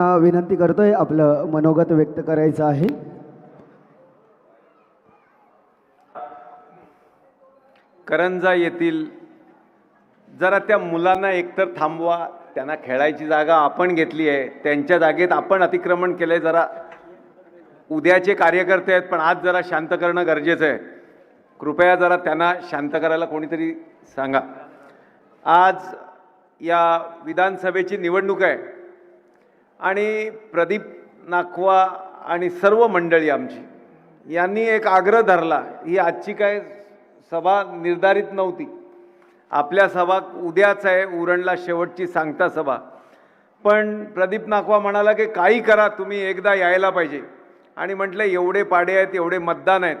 विनंती करतोय आपलं मनोगत व्यक्त करायचं आहे. करंजा येथील जरा त्या मुलांना एकतर थांबवा त्यांना खेळायची जागा आपण घेतली आहे त्यांच्या जागेत आपण अतिक्रमण केलं आहे जरा उद्याचे कार्यकर्ते आहेत पण आज जरा शांत करणं गरजेचं आहे. कृपया जरा त्यांना शांत करायला कोणीतरी सांगा. आज या विधानसभेची निवडणूक आहे. आणि प्रदीप नाखवा आणि सर्व मंडळी आमची यांनी एक आग्रह धरला ही आजची काय सभा निर्धारित नव्हती. आपल्या सभा उद्याच आहे उरणला शेवटची सांगता सभा. पण प्रदीप नाखवा म्हणाला की काही करा तुम्ही एकदा यायला पाहिजे. आणि म्हटलं एवढे पाडे आहेत एवढे मतदान आहेत.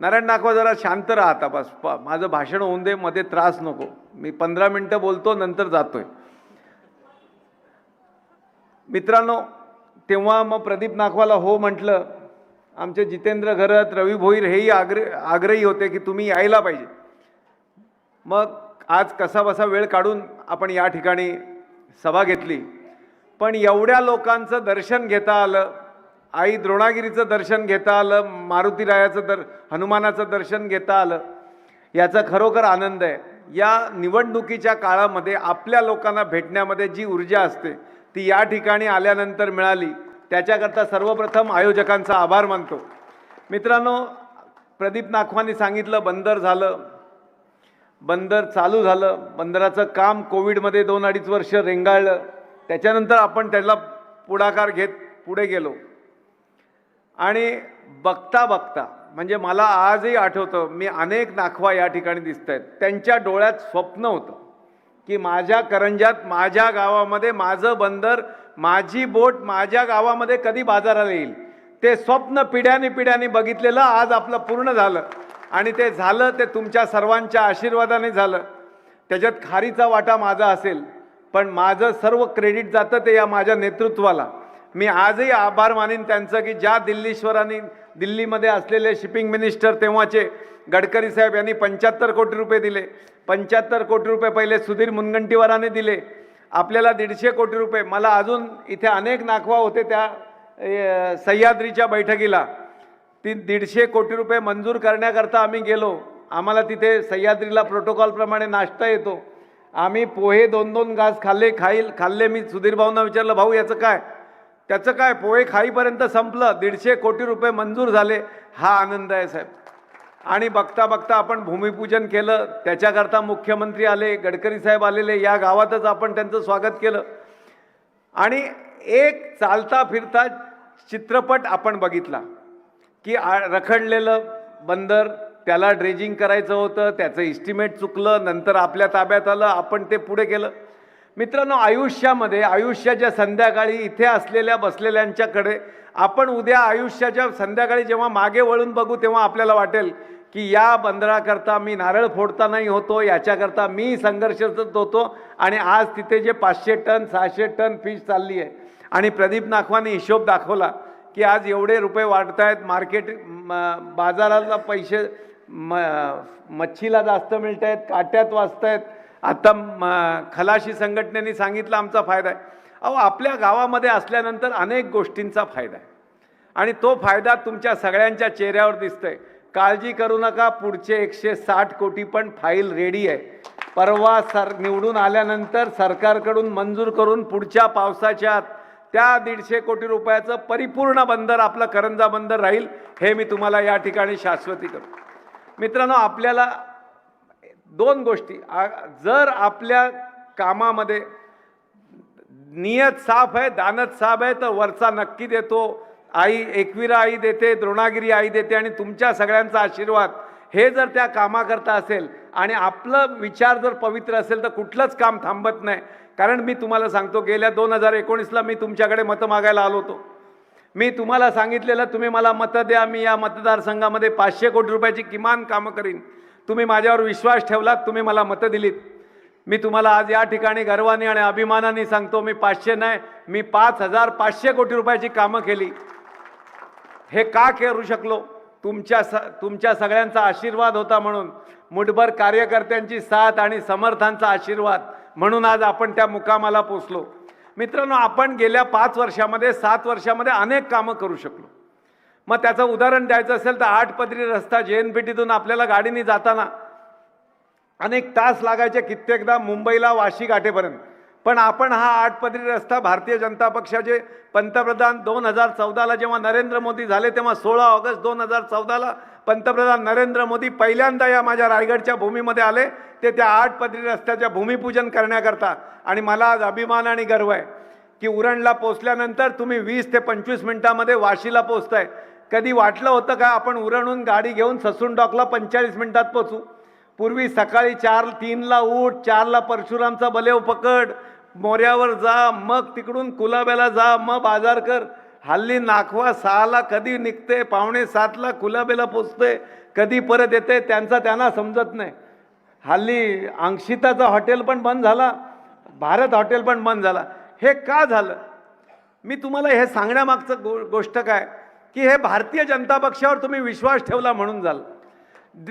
नारायण नाखवा जरा शांत राहा आता बस प- माझं भाषण होऊन दे मध्ये त्रास नको. मी पंधरा मिनटं बोलतो नंतर जातो आहे मित्रांनो तेव्हा मग प्रदीप नाखवाला हो म्हटलं आमचे जितेंद्र घरत रवी भोईर हेही आग्रे आग्रही होते की तुम्ही यायला पाहिजे. मग आज कसा बसा वेळ काढून आपण या ठिकाणी सभा घेतली. पण एवढ्या लोकांचं दर्शन घेता आलं आई द्रोणागिरीचं दर्शन घेता आलं मारुतीरायाचं दर हनुमानाचं दर्शन घेता आलं याचा खरोखर आनंद आहे. या निवडणुकीच्या काळामध्ये आपल्या लोकांना भेटण्यामध्ये जी ऊर्जा असते ती या ठिकाणी आल्यानंतर मिळाली. त्याच्याकरता सर्वप्रथम आयोजकांचा आभार मानतो. मित्रांनो प्रदीप नाखवानी सांगितलं बंदर झालं. बंदर चालू झालं. बंदराचं काम कोविडमध्ये दोन अडीच वर्ष रेंगाळलं. त्याच्यानंतर आपण त्याला पुढाकार घेत पुढे गेलो. आणि बघता बघता म्हणजे मला आजही आठवतं मी अनेक नाखवा या ठिकाणी दिसत आहेत त्यांच्या डोळ्यात स्वप्न होतं. की माझ्या करंजात माझ्या गावामध्ये माझं बंदर माझी बोट माझ्या गावामध्ये कधी बाजाराला येईल? ते स्वप्न पिढ्याने पिढ्याने बघितलेलं आज आपलं पूर्ण झालं. आणि ते झालं ते तुमच्या सर्वांच्या आशीर्वादाने झालं. त्याच्यात खारीचा वाटा माझा असेल पण माझं सर्व क्रेडिट जातं ते या माझ्या नेतृत्वाला. मी आजही आभार मानीन त्यांचं की ज्या दिल्लीश्वरांनी दिल्लीमध्ये असलेले शिपिंग मिनिस्टर तेव्हाचे गडकरी साहेब यांनी पंच्याहत्तर कोटी रुपये दिले. पंच्याहत्तर कोटी रुपये पहिले सुधीर मुनगंटीवाराने दिले. आपल्याला दीडशे कोटी रुपये. मला अजून इथे अनेक नाखवा होते त्या सह्याद्रीच्या बैठकीला. ती दीडशे कोटी रुपये मंजूर करण्याकरता आम्ही गेलो. आम्हाला तिथे सह्याद्रीला प्रोटोकॉलप्रमाणे नाश्ता येतो. आम्ही पोहे दोन दोन घास खाल्ले खाईल खाल्ले मी. सुधीर भाऊंना विचारलं भाऊ याचं काय? त्याचं काय पोहे खाईपर्यंत संपलं दीडशे कोटी रुपये मंजूर झाले हा आनंद आहे साहेब. आणि बघता बघता आपण भूमिपूजन केलं त्याच्याकरता मुख्यमंत्री आले गडकरी साहेब आलेले या गावातच आपण त्यांचं स्वागत केलं. आणि एक चालता फिरता चित्रपट आपण बघितला की आ रखडलेलं बंदर त्याला ड्रेजिंग करायचं होतं त्याचं इस्टिमेट चुकलं नंतर आपल्या ताब्यात आलं आपण ते पुढे केलं. मित्रांनो आयुष्यामध्ये आयुष्याच्या संध्याकाळी इथे असलेल्या बसलेल्यांच्याकडे आपण उद्या आयुष्याच्या संध्याकाळी जेव्हा मागे वळून बघू तेव्हा आपल्याला वाटेल की या बंदराकरता मी नारळ फोडतानाही होतो याच्याकरता मी संघर्षरत होतो आणि आज तिथे जे पाचशे टन सहाशे टन फिश चालली आहे. आणि प्रदीप नाखवाने हिशोब दाखवला की आज एवढे रुपये वाढत आहेत मार्केट म- बाजाराला पैसे म मच्छीला जास्त मिळत आहेत काट्यात वाचत आहेत आता म खलाशी संघटनेने सांगितलं आमचा फायदा आहे. अहो आपल्या गावामध्ये असल्यानंतर अनेक गोष्टींचा फायदा आहे. आणि तो फायदा तुमच्या सगळ्यांच्या चेहऱ्यावर दिसतोय. काळजी करू नका पुढचे एकशे साठ कोटी पण फाईल रेडी आहे. परवा सर निवडून आल्यानंतर सरकारकडून मंजूर करून पुढच्या पावसाच्या आत त्या दीडशे कोटी रुपयाचं परिपूर्ण बंदर आपलं करंजा बंदर राहील हे मी तुम्हाला या ठिकाणी शाश्वती करतो. मित्रांनो आपल्याला दोन गोष्टी. जर आपल्या कामामध्ये नियत साफ आहे दानत साफ आहे तर वरचा नक्की देतो. आई एकविरा आई देते द्रोणागिरी आई देते आणि तुमच्या सगळ्यांचा आशीर्वाद. हे जर त्या कामाकरता असेल आणि आपलं विचार जर पवित्र असेल तर कुठलंच काम थांबत नाही. कारण मी तुम्हाला सांगतो गेल्या दोन हजार एकोणीसला मी तुमच्याकडे मतं मागायला आलो होतो. मी तुम्हाला सांगितलेलं तुम्ही मला मतं द्या मी या मतदारसंघामध्ये पाचशे कोटी रुपयाची किमान कामं करीन. तुम्ही माझ्यावर विश्वास ठेवलात तुम्ही मला मतं दिलीत. मी तुम्हाला आज या ठिकाणी गर्वाने आणि अभिमानाने सांगतो मी पाचशे नाही मी पाच हजार पाचशे कोटी रुपयाची कामं केली. हे का करू शकलो? तुमच्या स तुमच्या सगळ्यांचा आशीर्वाद होता म्हणून मुठभर कार्यकर्त्यांची साथ आणि समर्थांचा आशीर्वाद म्हणून आज आपण त्या मुकामाला पोचलो. मित्रांनो आपण गेल्या पाच वर्षामध्ये सात वर्षामध्ये अनेक कामं करू शकलो. मग त्याचं उदाहरण द्यायचं असेल तर आठ पदरी रस्ता जे एन पी टीतून आपल्याला गाडीने जाताना अनेक तास लागायचे कित्येकदा मुंबईला वाशी गाठेपर्यंत पण आपण हा आठ पदरी रस्ता भारतीय जनता पक्षाचे पंतप्रधान दोन हजार चौदाला जेव्हा नरेंद्र मोदी झाले तेव्हा सोळा ऑगस्ट दोन हजार चौदाला पंतप्रधान नरेंद्र मोदी पहिल्यांदा या माझ्या रायगडच्या भूमीमध्ये आले. ते त्या आठ पदरी रस्त्याच्या भूमिपूजन करण्याकरता. आणि मला आज अभिमान आणि गर्व आहे की उरणला पोचल्यानंतर तुम्ही वीस ते पंचवीस मिनिटामध्ये वाशीला पोचताय. कधी वाटलं होतं का आपण उरणहून गाडी घेऊन ससून डॉकला पंचेचाळीस मिनिटात पोचू पूर्वी सकाळी चार तीनला उठ चारला परशुरामचा बलेव पकड मोऱ्यावर जा मग तिकडून कुलाब्याला जा मग बाजार कर. हल्ली नाखवा सहाला कधी निघते पावणे सातला कुलाब्याला पोचते कधी परत येते त्यांचा त्यांना समजत नाही. हल्ली अंशिताचा हॉटेल पण बंद झाला भारत हॉटेल पण बंद झाला. हे का झालं? मी तुम्हाला हे सांगण्यामागचं गो गोष्ट काय? की हे भारतीय जनता पक्षावर तुम्ही विश्वास ठेवला म्हणून झालं.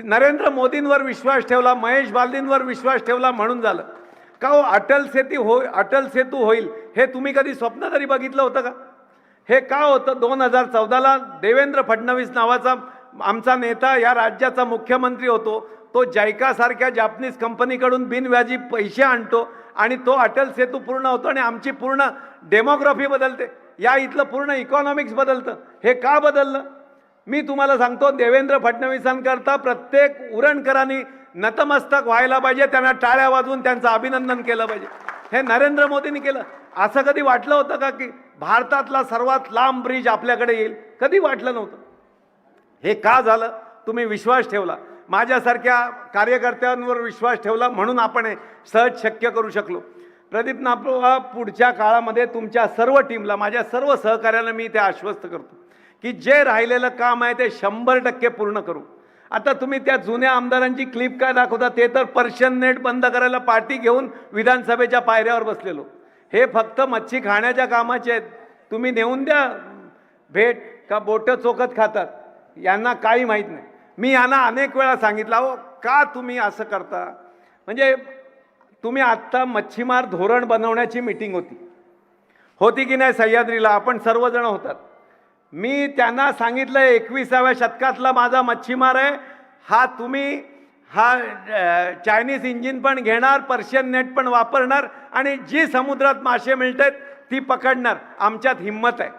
नरेंद्र मोदींवर विश्वास ठेवला महेश बालदींवर विश्वास ठेवला म्हणून झालं. का हो अटल सेतू हो अटल सेतू होईल हे तुम्ही कधी स्वप्न तरी बघितलं होतं का? हे का होतं? दोन हजार चौदाला देवेंद्र फडणवीस नावाचा आमचा नेता या राज्याचा मुख्यमंत्री होतो. तो जायकासारख्या जापनीज कंपनीकडून बिनव्याजी पैसे आणतो आणि तो अटल सेतू पूर्ण होतो आणि आमची पूर्ण डेमोग्राफी बदलते. या इथलं पूर्ण इकॉनॉमिक्स बदलतं. हे का बदललं? मी तुम्हाला सांगतो देवेंद्र फडणवीसांकरता प्रत्येक उरणकरांनी नतमस्तक व्हायला पाहिजे त्यांना टाळ्या वाजवून त्यांचं अभिनंदन केलं पाहिजे. हे नरेंद्र मोदींनी केलं. असं कधी वाटलं होतं का की भारतातला सर्वात लांब ब्रिज आपल्याकडे येईल? कधी वाटलं नव्हतं. हे का झालं? तुम्ही विश्वास ठेवला. माझ्यासारख्या कार्यकर्त्यांवर विश्वास ठेवला म्हणून आपण हे सहज शक्य करू शकलो. प्रदीप नापवा पुढच्या काळामध्ये तुमच्या सर्व टीमला माझ्या सर्व सहकार्याला मी ते आश्वस्त करतो की जे राहिलेलं काम आहे ते शंभर टक्के पूर्ण करू. आता तुम्ही त्या जुन्या आमदारांची क्लिप काय दाखवता ते तर पर्शियन नेट बंद करायला पार्टी घेऊन विधानसभेच्या पायऱ्यावर बसलेलो. हे फक्त मच्छी खाण्याच्या कामाचे आहेत. तुम्ही नेऊन द्या भेट का बोटं चोखत खातात यांना काही माहीत नाही. मी यांना अनेक वेळा सांगितलं अहो का तुम्ही असं करता? म्हणजे तुम्ही आत्ता मच्छीमार धोरण बनवण्याची मीटिंग होती. होती की नाही सह्याद्रीला? आपण सर्वजण होतात. मी त्यांना सांगितलं एकविसाव्या शतकातला माझा मच्छीमार आहे. हा तुम्ही हा चायनीज इंजिन पण घेणार पर्शियन नेट पण वापरणार आणि जी समुद्रात मासे मिळतात ती पकडणार. आमच्यात हिंमत आहे.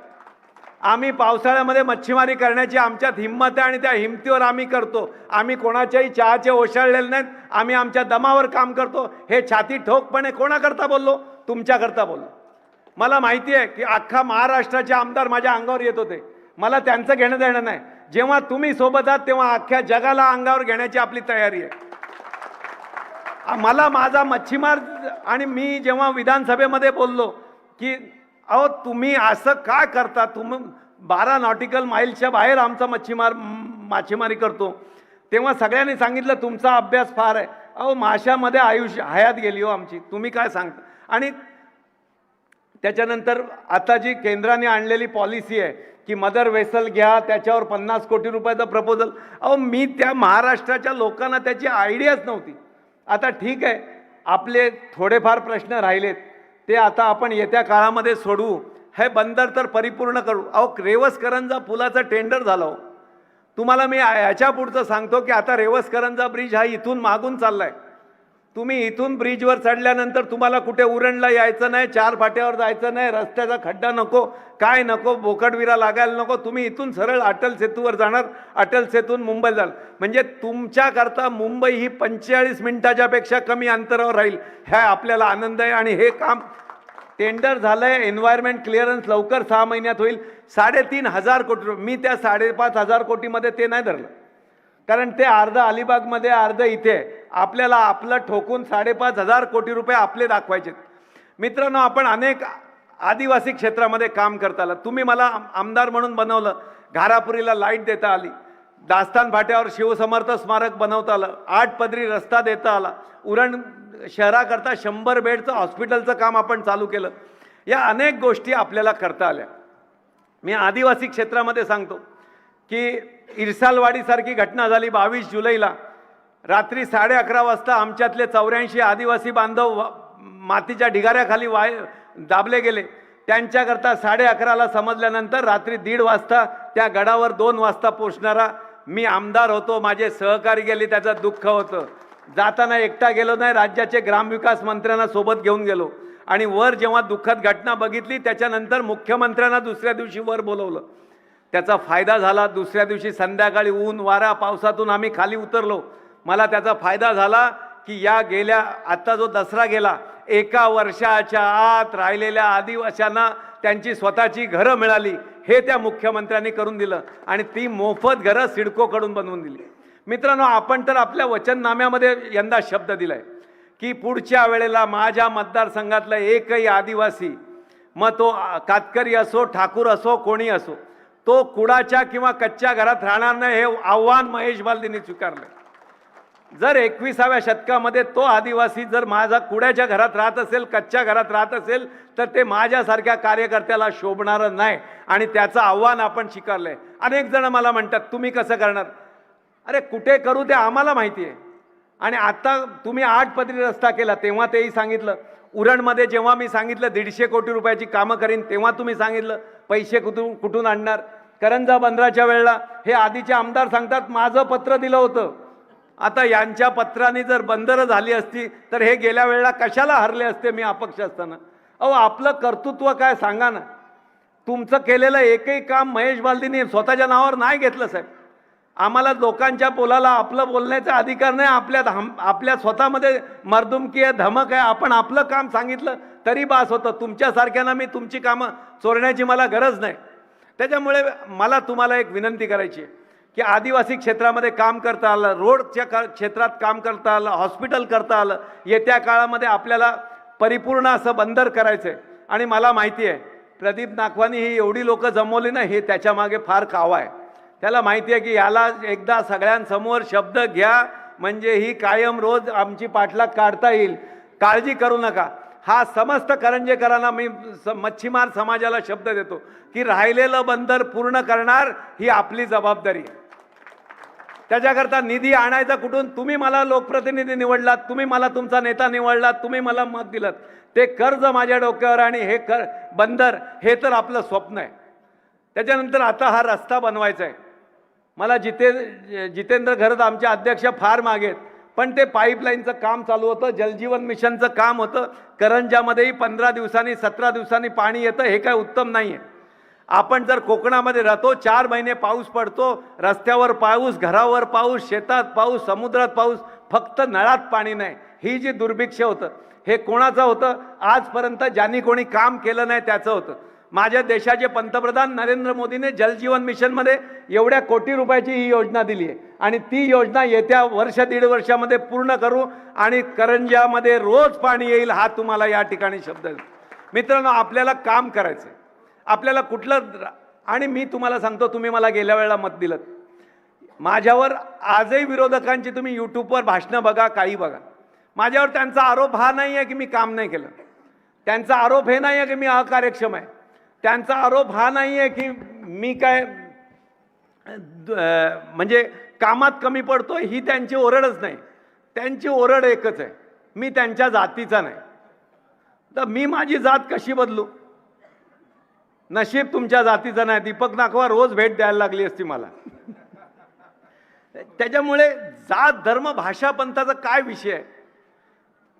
आम्ही पावसाळ्यामध्ये मच्छीमारी करण्याची आमच्यात हिंमत आहे आणि त्या हिमतीवर आम्ही करतो. आम्ही कोणाच्याही चहाचे ओशाळलेले नाहीत. आम्ही आमच्या दमावर काम करतो. हे छाती ठोकपणे कोणाकरता बोललो? तुमच्याकरता बोललो. मला माहिती आहे की अख्खा महाराष्ट्राचे आमदार माझ्या अंगावर येत होते. मला त्यांचं घेणं देणं नाही. जेव्हा तुम्ही सोबत आहात तेव्हा अख्ख्या जगाला अंगावर घेण्याची आपली तयारी आहे. मला माझा मच्छीमार आणि मी जेव्हा विधानसभेमध्ये बोललो की अहो तुम्ही असं का करता? तुम्ही बारा नॉटिकल माईलच्या बाहेर आमचा मच्छीमार मासेमारी करतो. तेव्हा सगळ्यांनी सांगितलं तुमचा अभ्यास फार आहे. अहो माशामध्ये आयुष्य हयात गेली हो आमची. तुम्ही काय सांगता? आणि त्याच्यानंतर आता जी केंद्राने आणलेली पॉलिसी आहे की मदर वेसल घ्या त्याच्यावर पन्नास कोटी रुपयाचं प्रपोजल. अहो मी त्या महाराष्ट्राच्या लोकांना त्याची आयडियाच नव्हती. आता ठीक आहे आपले थोडेफार प्रश्न राहिलेत. ते आता आपण येत्या काळामध्ये सोडवू हे बंदर तर परिपूर्ण करू. अहो रेवस करंजा पुलाचं टेंडर झालं हो. तुम्हाला मी याच्या पुढचं सांगतो की आता रेवस करंजा ब्रिज हा इथून मागून चालला आहे तुम्ही इथून ब्रिजवर चढल्यानंतर तुम्हाला कुठे उरणला यायचं नाही चार फाट्यावर जायचं नाही रस्त्याचा खड्डा नको काय नको बोकडविरा लागायला नको तुम्ही इथून सरळ अटल सेतूवर जाणार अटल सेतून मुंबई जाल म्हणजे तुमच्याकरता मुंबई ही पंचेचाळीस मिनिटाच्यापेक्षा कमी अंतरावर राहील. ह्या आपल्याला आनंद आहे आणि हे काम टेंडर झालंय एन्व्हायरमेंट क्लिअरन्स लवकर सहा महिन्यात होईल. साडेतीन हजार कोटी मी त्या साडेपाच हजार कोटीमध्ये ते नाही धरलं. कारण ते अर्ध अलिबागमध्ये अर्ध इथे. आहे. आपल्याला आपलं ठोकून साडेपाच हजार कोटी रुपये आपले दाखवायचे मित्रांनो आपण अनेक आदिवासी क्षेत्रामध्ये काम करता आलं तुम्ही मला आमदार म्हणून बनवलं घारापुरीला लाइट देता आली दास्तान फाट्यावर शिवसमर्थ स्मारक बनवता आलं आठ पदरी रस्ता देता आला उरण शहराकरता शंभर बेडचं हॉस्पिटलचं काम आपण चालू केलं. या अनेक गोष्टी आपल्याला करता आल्या. मी आदिवासी क्षेत्रामध्ये सांगतो की इरसालवाडीसारखी घटना झाली बावीस जुलैला. रात्री साडे अकरा वाजता आमच्यातले चौऱ्याऐंशी आदिवासी बांधव मातीच्या ढिगाऱ्याखाली वाय दाबले गेले. त्यांच्याकरता साडे अकराला समजल्यानंतर रात्री दीड वाजता त्या गडावर दोन वाजता पोचणारा मी आमदार होतो माझे सहकारी गेले त्याचं दुःख होतं. जाताना एकटा गेलो नाही राज्याचे ग्रामविकास मंत्र्यांना सोबत घेऊन गेलो. आणि वर जेव्हा दुःखद घटना बघितली त्याच्यानंतर मुख्यमंत्र्यांना दुसऱ्या दिवशी वर बोलवलं. त्याचा फायदा झाला दुसऱ्या दिवशी संध्याकाळी ऊन वारा पावसातून आम्ही खाली उतरलो. मला त्याचा फायदा झाला की या गेल्या आत्ता जो दसरा गेला एका वर्षाच्या आत राहिलेल्या आदिवाशांना त्यांची स्वतःची घरं मिळाली. हे त्या मुख्यमंत्र्यांनी करून दिलं आणि ती मोफत घरं सिडकोकडून बनवून दिली. मित्रांनो आपण तर आपल्या वचननाम्यामध्ये यंदा शब्द दिलाय की पुढच्या वेळेला माझ्या मतदारसंघातला एकही आदिवासी मग तो कातकरी असो ठाकूर असो कोणी असो तो कुडाच्या किंवा कच्च्या घरात राहणार नाही हे आव्हान महेश बालदींनी स्वीकारलं जर एकविसाव्या शतकामध्ये तो आदिवासी जर माझा कुड्याच्या घरात राहत असेल कच्च्या घरात राहत असेल तर ते माझ्यासारख्या कार्यकर्त्याला शोभणारं नाही. आणि त्याचं आव्हान आपण स्वीकारलंय. अनेक जण मला म्हणतात तुम्ही कसं करणार? अरे कुठे करू ते आम्हाला माहिती आहे आणि आता तुम्ही आठ पदरी रस्ता केला तेव्हा तेही सांगितलं. उरणमध्ये जेव्हा मी सांगितलं दीडशे कोटी रुपयाची कामं करीन तेव्हा तुम्ही सांगितलं पैसे कुठून कुठून आणणार? करंजा बंदराच्या वेळेला हे आधीचे आमदार सांगतात माझं पत्र दिलं होतं. आता यांच्या पत्राने जर बंदरं झाली असती तर हे गेल्या वेळेला कशाला हरले असते मी अपक्ष असताना? अहो आपलं कर्तृत्व काय सांगा ना. तुमचं केलेलं एकही काम महेश बालदीने स्वतःच्या नावावर नाही घेतलं साहेब. आम्हाला लोकांच्या पोलाला आपलं बोलण्याचा अधिकार नाही आपल्या धम आपल्या स्वतःमध्ये मर्दुमकी आहे धमक आहे आपण आपलं काम सांगितलं तरी बास होतं. तुमच्यासारख्यांना मी तुमची कामं चोरण्याची मला गरज नाही. त्याच्यामुळे मला तुम्हाला एक विनंती करायची आहे. की आदिवासी क्षेत्रामध्ये काम करता आलं रोडच्या का क्षेत्रात काम करता आलं हॉस्पिटल करता आलं येत्या काळामध्ये आपल्याला परिपूर्ण असं बंदर करायचं आहे आणि मला माहिती आहे प्रदीप नागवानी ही एवढी लोकं जमवली ना हे त्याच्यामागे फार कावा आहे. त्याला माहिती आहे की याला एकदा सगळ्यांसमोर शब्द घ्या म्हणजे ही कायम रोज आमची पाठलाग काढता येईल. काळजी करू नका. हा समस्त करंजेकरांना मी स- मच्छीमार समाजाला शब्द देतो की राहिलेलं बंदर पूर्ण करणार ही आपली जबाबदारी आहे. त्याच्याकरता निधी आणायचा कुठून? तुम्ही मला लोकप्रतिनिधी निवडलात तुम्ही मला तुमचा नेता निवडलात तुम्ही मला मत दिलं ते कर्ज माझ्या डोक्यावर आणि हे कर बंदर हे तर आपलं स्वप्न आहे. त्याच्यानंतर आता हा रस्ता बनवायचा आहे. मला जिते जितेंद्र घरत आमचे अध्यक्ष फार मागेत पण ते पाईपलाईनचं काम चालू होतं जलजीवन मिशनचं काम होतं. करंजामध्येही पंधरा दिवसांनी सतरा दिवसांनी पाणी येतं हे काय उत्तम नाही आहे आपण जर कोकणामध्ये राहतो चार महिने पाऊस पडतो रस्त्यावर पाऊस घरावर पाऊस शेतात पाऊस समुद्रात पाऊस फक्त नळात पाणी नाही. ही जी दुर्भिक्ष होतं हे कोणाचं होतं? आजपर्यंत ज्यांनी कोणी काम केलं नाही त्याचं होतं. माझ्या देशाचे पंतप्रधान नरेंद्र मोदीने जलजीवन मिशनमध्ये एवढ्या कोटी रुपयाची ही योजना दिली आहे. आणि ती योजना येत्या वर्ष दीड वर्षामध्ये पूर्ण करू आणि करंजामध्ये रोज पाणी येईल हा तुम्हाला या ठिकाणी शब्द मित्रांनो आपल्याला काम करायचं आहे. आपल्याला कुठलं आणि मी तुम्हाला सांगतो तुम्ही मला गेल्या वेळेला मत दिलं. माझ्यावर आजही विरोधकांची तुम्ही यूट्यूबवर भाषणं बघा काही बघा. माझ्यावर त्यांचा आरोप हा नाही आहे की मी काम नाही केलं. त्यांचा आरोप हे नाही आहे की मी अकार्यक्षम आहे. त्यांचा आरोप हा नाही आहे की मी काय द- म्हणजे कामात कमी पडतो ही त्यांची ओरडच नाही. त्यांची ओरड एकच आहे. मी त्यांच्या जातीचा नाही. तर मी माझी जात कशी बदलू? नशीब तुमच्या जातीचं नाही. दीपक नाकवा रोज भेट द्यायला लागली असती मला. त्याच्यामुळे जात धर्म भाषा पंथाचा काय विषय? आहे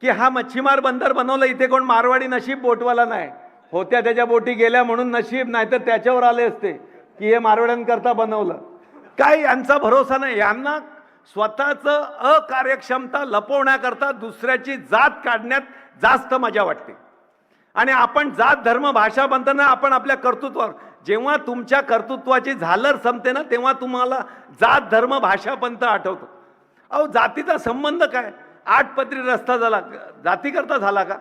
की हा मच्छीमार बंदर बनवलं इथे कोण मारवाडी नशीब बोटवाला नाही. होत्या त्याच्या बोटी गेल्या म्हणून नशीब नाहीतर त्याच्यावर आले असते की हे मारवाड्यांकरता बनवलं. काय यांचा भरोसा नाही. यांना स्वतःचं अकार्यक्षमता लपवण्याकरता दुसऱ्याची जात काढण्यात जास्त मजा वाटते. आणि आपण जात धर्म भाषा बनताना आपण आपल्या कर्तृत्वावर. जेव्हा तुमच्या कर्तृत्वाची झालर संपते ना तेव्हा तुम्हाला जात धर्म भाषा पंत आठवतो. अहो जातीचा संबंध काय? आठ पत्री रस्ता झाला जातीकरता झाला का?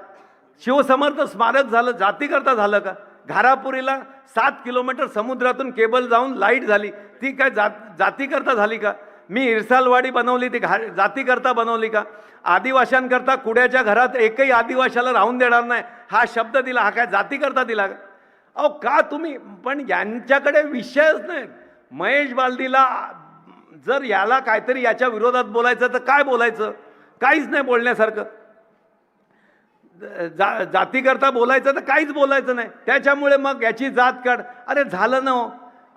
शिवसमर्थ स्मारक झालं जातीकरता झालं का? घारापुरीला सात किलोमीटर समुद्रातून केबल जाऊन लाइट झाली. ती काय जात जातीकरता झाली का? मी इरसालवाडी बनवली ती घा जातीकरता बनवली का? आदिवाशांकरता कुड्याच्या घरात एकही आदिवाशाला राहून देणार नाही. हा शब्द दिला हा काय जातीकरता दिला का? अहो का तुम्ही? पण यांच्याकडे विषयच नाही. महेश बालदीला जर याला काहीतरी याच्या विरोधात बोलायचं तर काय बोलायचं? काहीच नाही बोलण्यासारखं. जा जातीकरता बोलायचं तर काहीच बोलायचं नाही. त्याच्यामुळे मग याची जात काढ. अरे झालं ना हो.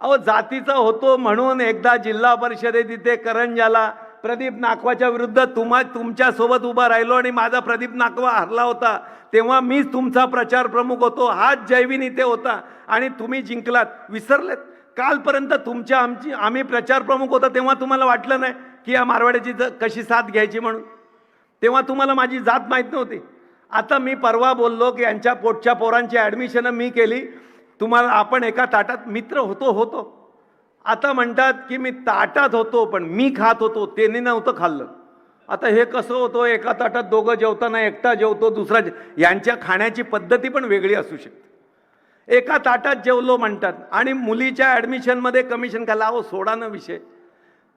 अहो जातीचा होतो म्हणून एकदा जिल्हा परिषदेत इथे करंजाला प्रदीप नाकवाच्या विरुद्ध तुम्हा तुमच्यासोबत उभा राहिलो आणि माझा प्रदीप नाकवा हरला होता. तेव्हा मीच तुमचा प्रचार प्रमुख होतो. हाच जैवीन इथे होता. आणि तुम्ही जिंकलात. विसरलेत. कालपर्यंत तुमच्या आमची आम्ही प्रचार प्रमुख होता तेव्हा तुम्हाला वाटलं नाही की या मारवाड्याची ज- कशी साथ घ्यायची म्हणून. तेव्हा तुम्हाला माझी जात माहीत नव्हती. आता मी परवा बोललो की यांच्या पोटच्या पोरांची ॲडमिशनं मी केली. तुम्हाला आपण एका ताटात मित्र होतो होतो. आता म्हणतात की मी ताटात होतो पण मी खात होतो त्यांनी नव्हतं खाल्लं. आता हे कसं होतं एका ताटात दोघं जेवताना एकटा जेवतो दुसरा जे यांच्या खाण्याची पद्धती पण वेगळी असू शकते. एका ताटात जेवलो म्हणतात आणि मुलीच्या ॲडमिशनमध्ये कमिशन खाला अहो सोडा ना विषय.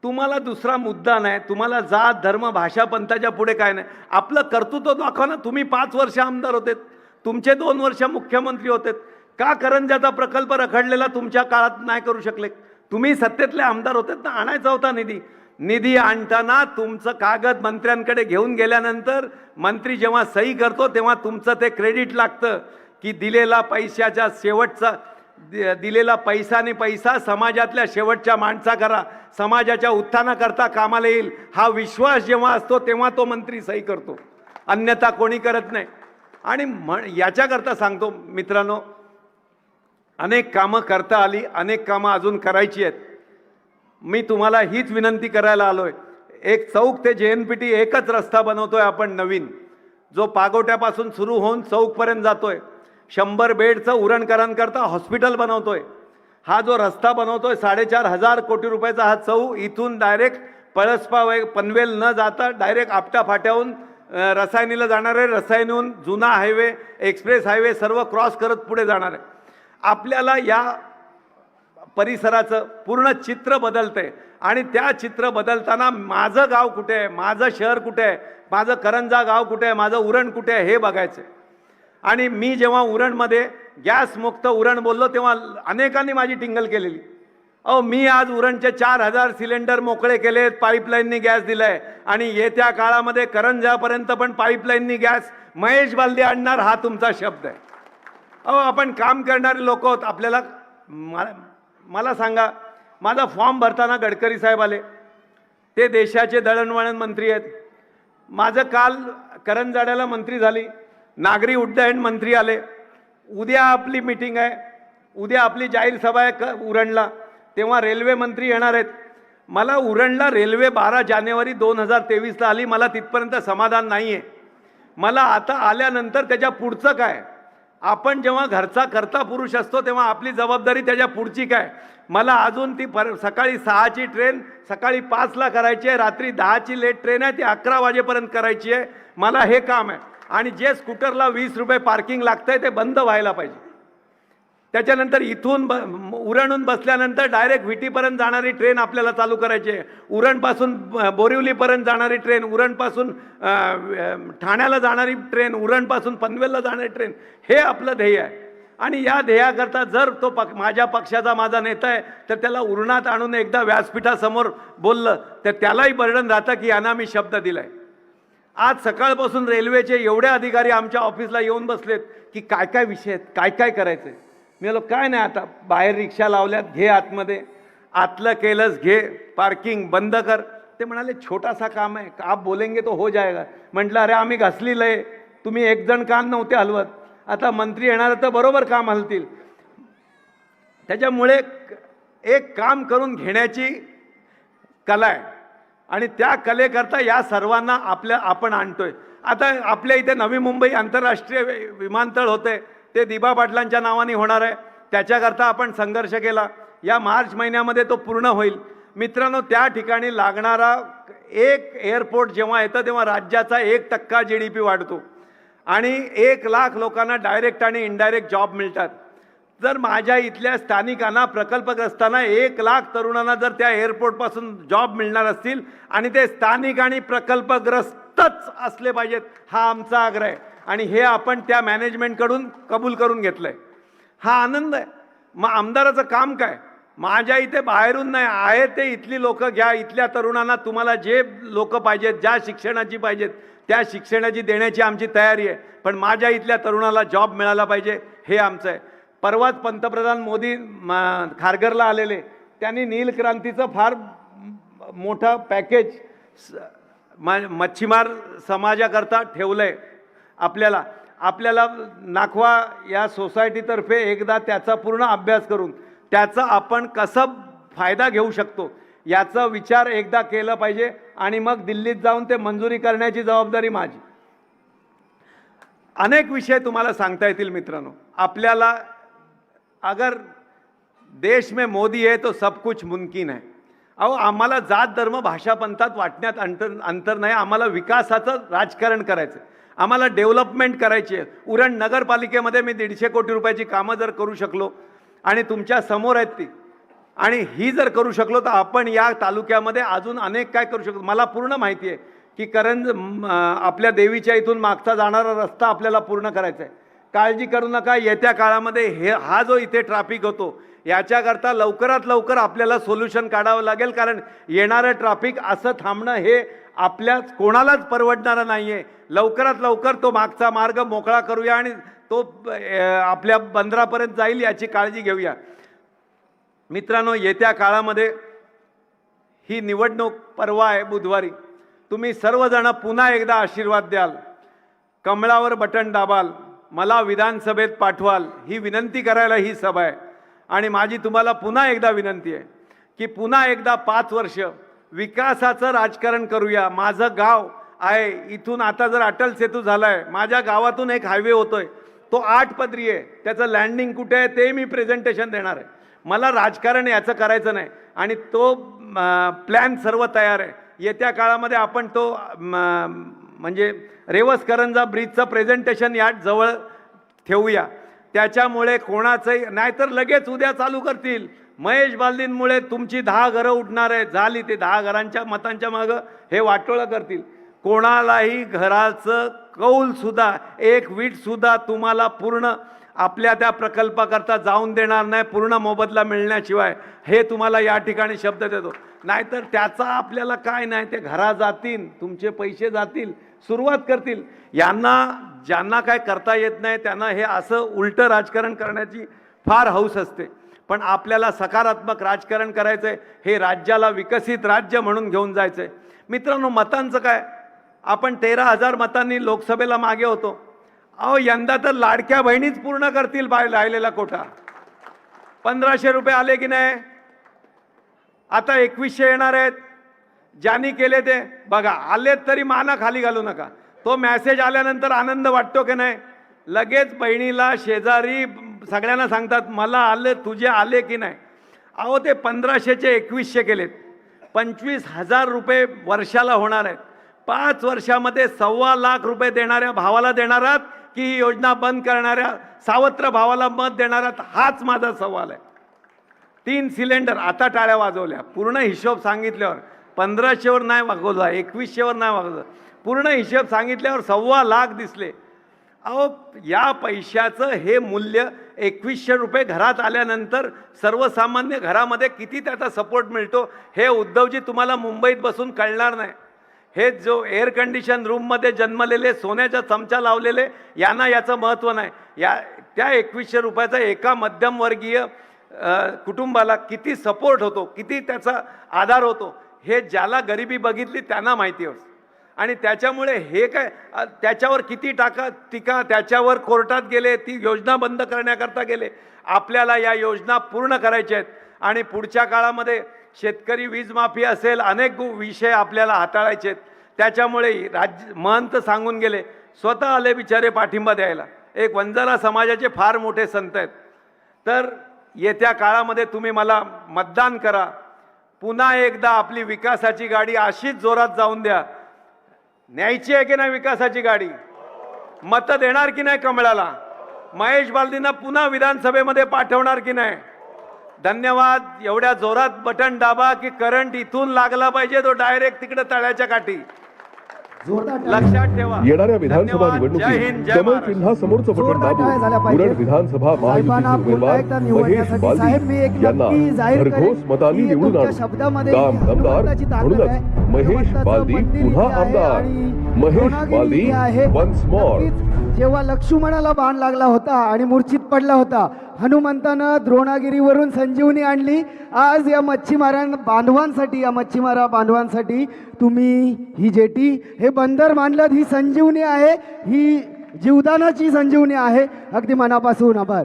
तुम्हाला दुसरा मुद्दा नाही तुम्हाला जात धर्म भाषा पंथाच्या पुढे काय नाही. आपलं कर्तृत्व दाखवा ना तुम्ही पाच वर्ष आमदार होते तुमचे दोन वर्ष मुख्यमंत्री होते का करंजाचा प्रकल्प रखडलेला तुमच्या काळात नाही करू शकले? तुम्ही सत्तेतले आमदार होते ना आणायचा होता निधी. निधी आणताना तुमचं कागद मंत्र्यांकडे घेऊन गेल्यानंतर मंत्री जेव्हा सही करतो तेव्हा तुमचं ते क्रेडिट लागतं की दिलेला पैशाच्या शेवटचा दि- दिलेला पैसा आणि पैसा समाजातल्या शेवटच्या माणसा करा समाजाच्या उत्थानाकरता कामाला येईल. हा विश्वास जेव्हा असतो तेव्हा तो मंत्री सही करतो. अन्यथा कोणी करत नाही. आणि म्हण याच्याकरता सांगतो मित्रांनो अनेक कामं करता आली अनेक कामं अजून करायची आहेत. मी तुम्हाला हीच विनंती करायला आलो आहे एक चौक ते जे एन पी टी एकच रस्ता बनवतो आहे आपण नवीन. जो पागोट्यापासून सुरू होऊन चौकपर्यंत जातो आहे शंभर बेडचं उरणकरांकरता हॉस्पिटल बनवतो आहे हा जो रस्ता बनवतो आहे साडेचार हजार कोटी रुपयाचा हा चौ इथून डायरेक्ट पळसपा वै पनवेल न जाता डायरेक्ट आपटा फाट्याहून रसायनीला जाणार आहे रसायनीहून जुना हायवे एक्सप्रेस हायवे सर्व क्रॉस करत पुढे जाणार आहे. आपल्याला या परिसराचं पूर्ण चित्र बदलतंय. आणि त्या चित्र बदलताना माझं गाव कुठे आहे? माझं शहर कुठे आहे? माझं करंजा गाव कुठे आहे? माझं उरण कुठे आहे? हे बघायचं आणि मी जेव्हा उरणमध्ये गॅसमुक्त उरण बोललो तेव्हा अनेकांनी माझी टिंगल केलेली. अहो मी आज उरणचे चार हजार सिलेंडर मोकळे केलेत पाईपलाईननी गॅस दिलाय. आणि येत्या काळामध्ये करंजापर्यंत पण पाईपलाईननी गॅस. महेश बालदी आणणार हा तुमचा शब्द आहे. अहो आपण काम करणारे लोक आहोत. आपल्याला मला मला सांगा माझा फॉर्म भरताना गडकरी साहेब आले. ते देशाचे दळणवळण मंत्री आहेत. माझं काल करंजाड्याला मंत्री झाली. नागरी उड्डयन मंत्री आले. उद्या आपली मिटिंग आहे. उद्या आपली जाहीर सभा आहे क उरणला. तेव्हा रेल्वे मंत्री येणार आहेत. मला उरणला रेल्वे बारा जानेवारी दोन हजार तेवीसला आली. मला तिथपर्यंत समाधान नाही आहे मला आता आल्यानंतर त्याच्या पुढचं काय? आपण जेव्हा घरचा करता पुरुष असतो तेव्हा आपली जबाबदारी त्याच्या पुढची काय? मला अजून ती पर सकाळी सहाची ट्रेन सकाळी पाचला करायची आहे रात्री दहाची लेट ट्रेन आहे ती अकरा वाजेपर्यंत करायची आहे. मला हे काम आहे. आणि जे स्कूटरला वीस रुपये पार्किंग लागतंय ते बंद व्हायला पाहिजे. त्याच्यानंतर इथून ब उरणहून बसल्यानंतर डायरेक्ट विटीपर्यंत जाणारी ट्रेन आपल्याला चालू करायची. आहे उरणपासून बोरिवलीपर्यंत जाणारी ट्रेन उरणपासून ठाण्याला जाणारी ट्रेन उरणपासून पनवेलला जाणारी ट्रेन हे आपलं ध्येय आहे. आणि या ध्येयाकरता जर तो पक माझ्या पक्षाचा माझा नेता आहे तर त्याला उरणात आणून एकदा व्यासपीठासमोर बोललं तर त्यालाही बर्डन राहतं की यांना मी शब्द दिलाय. आज सकाळपासून रेल्वेचे एवढे अधिकारी आमच्या ऑफिसला येऊन बसलेत की काय काय विषय आहेत काय काय करायचं आहे मी आलो काय नाही आता बाहेर रिक्षा लावल्यात घे आतमध्ये. आतलं केलंच घे पार्किंग बंद कर. ते म्हणाले छोटासा काम आहे. आप बोलेंगे तो हो जाएगा. म्हटलं अरे आम्ही घासलेलं आहे. तुम्ही एक जण कान नव्हते हलवत. आता मंत्री येणार तर बरोबर काम हलतील. त्याच्यामुळे एक काम करून घेण्याची कला आहे. आणि त्या कलेकरता या सर्वांना आपल्या आपण आणतोय. आता आपल्या इथे नवी मुंबई आंतरराष्ट्रीय वि- विमानतळ होते. ते दिबा पाटलांच्या नावाने होणार आहे. त्याच्याकरता आपण संघर्ष केला. या मार्च महिन्यामध्ये तो पूर्ण होईल. मित्रांनो त्या ठिकाणी लागणारा एक एअरपोर्ट जेव्हा येतं तेव्हा राज्याचा एक टक्का जी डी पी वाढतो. आणि एक लाख लोकांना डायरेक्ट आणि इनडायरेक्ट जॉब मिळतात. जर माझ्या इथल्या स्थानिकांना प्रकल्पग्रस्तांना एक लाख तरुणांना जर त्या एअरपोर्टपासून जॉब मिळणार असतील आणि ते स्थानिक आणि प्रकल्पग्रस्तच असले पाहिजेत हा आमचा आग्रह आहे. आणि हे आपण त्या मॅनेजमेंटकडून कबूल करून घेतलं आहे हा आनंद आहे. मग आमदाराचं काम काय? माझ्या इथे बाहेरून नाही आहे ते इथली लोक घ्या इथल्या तरुणांना तुम्हाला जे लोक पाहिजेत ज्या शिक्षणाची पाहिजेत त्या शिक्षणाची देण्याची आमची तयारी आहे. पण माझ्या इथल्या तरुणाला जॉब मिळाला पाहिजे हे आमचं आहे. परवाच पंतप्रधान मोदी म- खारघरला आलेले. त्यांनी नील क्रांतीचं फार मोठं पॅकेज स- म- मच्छीमार समाजाकरता ठेवलं आहे आपल्याला आपल्याला नाखवा या सोसायटीतर्फे एकदा त्याचा पूर्ण अभ्यास करून त्याचा आपण कसं फायदा घेऊ शकतो याचा विचार एकदा केला पाहिजे आणि मग दिल्लीत जाऊन ते मंजुरी करण्याची जबाबदारी माझी. अनेक विषय तुम्हाला सांगता येतील मित्रांनो. आपल्याला अगर देश में मोदी है तो सब कुछ मुमकिन है. अहो आम्हाला जात धर्म भाषा पंथात वाटण्यात अंतर अंतर नाही आम्हाला विकासाचं राजकारण करायचं आहे. आम्हाला डेव्हलपमेंट करायची आहे. उरण नगरपालिकेमध्ये मी दीडशे कोटी रुपयाची कामं जर करू शकलो आणि तुमच्यासमोर आहेत ती आणि ही जर करू शकलो तर आपण या तालुक्यामध्ये अजून अनेक काय करू शकतो? मला पूर्ण माहिती आहे की करंज आपल्या देवीच्या इथून मागचा जाणारा रस्ता आपल्याला पूर्ण करायचा आहे. काळजी करू नका येत्या काळामध्ये हे हा जो इथे ट्रॅफिक होतो याच्याकरता लवकरात लवकर आपल्याला सोल्युशन काढावं लागेल कारण येणारं ट्रॅफिक असं थांबणं हे आपल्याच कोणालाच परवडणारा नाही आहे लवकरात लवकर तो मागचा मार्ग मोकळा करूया आणि तो आपल्या बंदरापर्यंत जाईल याची काळजी घेऊया. मित्रांनो येत्या काळामध्ये ही निवडणूक परवा आहे बुधवारी. तुम्ही सर्वजण पुन्हा एकदा आशीर्वाद द्याल. कमळावर बटन दाबाल. मला विधानसभेत पाठवाल. ही विनंती करायला ही सभा आहे. आणि माझी तुम्हाला पुन्हा एकदा विनंती आहे की पुन्हा एकदा पाच वर्ष विकासाचं राजकारण करूया. माझं गाव आहे इथून आता जर अटल सेतू झाला आहे माझ्या गावातून एक हायवे होतोय. तो आठ पदरी आहे. त्याचं लँडिंग कुठे आहे ते मी प्रेझेंटेशन देणार आहे. मला राजकारण याचं करायचं नाही. आणि तो प्लॅन सर्व तयार आहे. येत्या काळामध्ये आपण तो म्हणजे रेवस करंजा ब्रिजचं प्रेझेंटेशन या जवळ ठेवूया. त्याच्यामुळे कोणाचंही नाहीतर लगेच उद्या चालू करतील. महेश बालदींमुळे तुमची दहा घरं उठणार आहेत. झाली ते दहा घरांच्या मतांच्या मागं. हे वाटोळं करतील. कोणालाही घराचं कौलसुद्धा एक वीटसुद्धा तुम्हाला पूर्ण आपल्या त्या प्रकल्पाकरता जाऊन देणार नाही पूर्ण मोबदला मिळण्याशिवाय. हे तुम्हाला या ठिकाणी शब्द देतो. नाहीतर त्याचा आपल्याला काय नाही ते घरा जातील तुमचे पैसे जातील सुरुवात करतील. यांना ज्यांना काय करता येत नाही त्यांना हे असं उलटं राजकारण करण्याची फार हौस असते. पण आपल्याला सकारात्मक राजकारण करायचं आहे हे राज्याला विकसित राज्य म्हणून घेऊन जायचं आहे मित्रांनो मतांचं काय? आपण तेरा हजार मतांनी लोकसभेला मागे होतो. अहो यंदा तर लाडक्या बहिणीच पूर्ण करतील बाय राहिलेला कोटा पंधराशे रुपये आले की नाही? आता एकवीसशे येणार आहेत. ज्यांनी केले ते बघा आलेत तरी माना खाली घालू नका. तो मॅसेज आल्यानंतर आनंद वाटतो की नाही? लगेच बहिणीला शेजारी सगळ्यांना सांगतात मला आले तुझे आले की नाही? अहो ते पंधराशेचे एकवीसशे केलेत. पंचवीस हजार रुपये वर्षाला होणार आहेत. पाच वर्षामध्ये सव्वा लाख रुपये देणाऱ्या भावाला देणार आहात की ही योजना बंद करणाऱ्या सावत्र भावाला मत देणार आहात? हाच माझा सवाल आहे. तीन सिलेंडर आता टाळ्या वाजवल्या. पूर्ण हिशोब सांगितल्यावर पंधराशेवर नाही वागवला एकवीसशेवर नाही वागवलं. पूर्ण हिशोब सांगितल्यावर सव्वा लाख दिसले. अहो या पैशाचं हे मूल्य एकवीसशे रुपये घरात आल्यानंतर सर्वसामान्य घरामध्ये किती त्याचा सपोर्ट मिळतो हे उद्धवजी तुम्हाला मुंबईत बसून कळणार नाही. हे जो एअर कंडिशन रूममध्ये जन्मलेले सोन्याच्या चमचा लावलेले यांना याचं महत्त्व नाही. या त्या एकवीसशे रुपयाचा एका मध्यमवर्गीय कुटुंबाला किती सपोर्ट होतो किती त्याचा आधार होतो हे ज्याला गरिबी बघितली त्यांना माहिती असतं. आणि त्याच्यामुळे हे काय त्याच्यावर किती टाका टीका त्याच्यावर कोर्टात गेले ती योजना बंद करण्याकरता गेले. आपल्याला या योजना पूर्ण करायच्या आहेत. आणि पुढच्या काळामध्ये शेतकरी वीजमाफी असेल अनेक विषय आपल्याला हाताळायचे आहेत. त्याच्यामुळे राज्य महंत सांगून गेले स्वतः आले बिचारे पाठिंबा द्यायला. एक वंजारा समाजाचे फार मोठे संत आहेत. तर येत्या काळामध्ये तुम्ही मला मतदान करा. पुन्हा एकदा आपली विकासाची गाडी अशीच जोरात जाऊन द्या. न्यायची आहे की नाही विकासाची गाडी? मतं देणार की नाही कमळाला? महेश बालदींना पुन्हा विधानसभेमध्ये पाठवणार की नाही? धन्यवाद. एवढ्या जोरात बटन दाबा की करंट इथून लागला पाहिजे तो डायरेक्ट तिकडे तळ्याच्या काठी. लक्षात ठेवा. येणाऱ्या विधानसभा निवडणुकीत कमल बटन दाबून. उरण विधानसभा महायुतीचे उमेदवार महेश बालदी यांना नक्की जाहीर करेन. भरघोस मतांनी निवडून काम आमदार म्हणूनच आहे. महेश बालदी पुन्हा आमदार. महेश बालदी. वन्स मोर जेव्हा लक्ष्मणाला बाण लागला होता आणि मूर्छित पडला होता हनुमंतानं द्रोणागिरीवरून संजीवनी आणली. आज या मच्छीमारां बांधवांसाठी या मच्छीमारा बांधवांसाठी तुम्ही ही जेटी हे बंदर मानलं ही संजीवनी आहे ही जीवदानाची संजीवनी आहे. अगदी मनापासून आभार.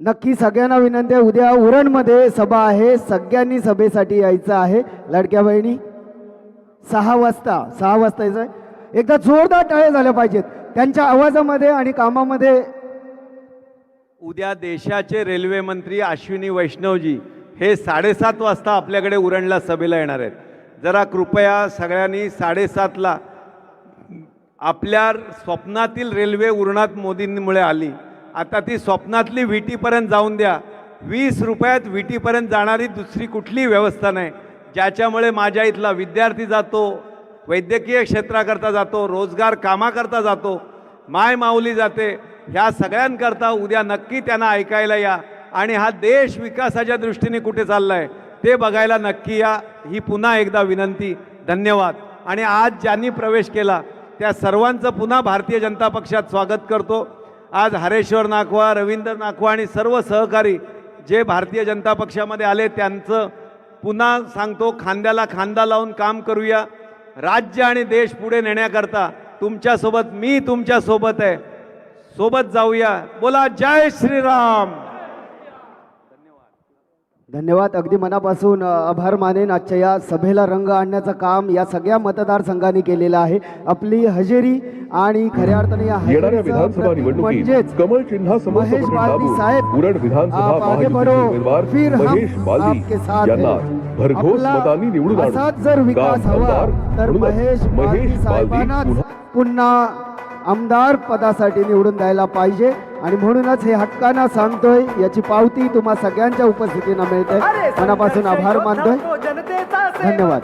नक्की सगळ्यांना विनंती आहे उद्या उरणमध्ये सभा आहे सगळ्यांनी सभेसाठी यायचं आहे. लडक्या बहिणी सहा वाजता सहा वाजता यायचं आहे. एकदा जोरदार टाळे झाल्या पाहिजेत. त्यांच्या आवाजामध्ये आणि कामामध्ये उद्या देशाचे रेल्वे मंत्री अश्विनी वैष्णवजी हे साडेसात वाजता आपल्याकडे उरणला सभेला येणार आहेत. जरा कृपया सगळ्यांनी साडेसातला आपल्या स्वप्नातील रेल्वे उरणात मोदींमुळे आली. आता ती स्वप्नातली विटीपर्यंत जाऊन द्या. वीस रुपयात विटीपर्यंत जाणारी दुसरी कुठली व्यवस्था नाही. ज्याच्यामुळे माझ्या इथला विद्यार्थी जातो वैद्यकीय क्षेत्राकरता जातो रोजगार कामाकरता जातो माय माऊली जाते ह्या सगळ्यांकरता उद्या नक्की त्यांना ऐकायला या. आणि हा देश विकासाच्या दृष्टीने कुठे चाललाय ते बघायला नक्की या. ही पुन्हा एकदा विनंती धन्यवाद. आणि आज ज्यांनी प्रवेश केला त्या सर्वांचं पुन्हा भारतीय जनता पक्षात स्वागत करतो. आज हरेश्वर नाखवा रवींद्र नाखवा आणि सर्व सहकारी जे भारतीय जनता पक्षामध्ये आले त्यांचं पुन्हा सांगतो खांद्याला खांदा लावून काम करूया. राज्य आणि देश पुढे नेण्याकरता तुमच्यासोबत मी तुमच्यासोबत आहे. सोबत जाऊया. बोला जय श्रीराम. धन्यवाद. अगदी मनापासून आभार मानेन आजच्या या सभेला रंग आणण्याचं काम या सगळ्या मतदारसंघांनी केलेलं आहे. आपली हजेरी आणि खऱ्या अर्थाने येणाऱ्या विधानसभा निवडणुकीत महेश बालदी साहेब उरण विधानसभा महायुतीचे उमेदवार महेश बालदी यांना. भरघोस मतांनी निवडून आणून जर विकास हवा तर महेश महेश बालदी पुन्हा आमदार पदासाठी निवडून द्यायला पाहिजे. आणि म्हणूनच हे हक्कानं सांगतोय याची पावती तुम्हा सगळ्यांच्या उपस्थितीनं मिळते. मनापासून आभार मानतोय. धन्यवाद.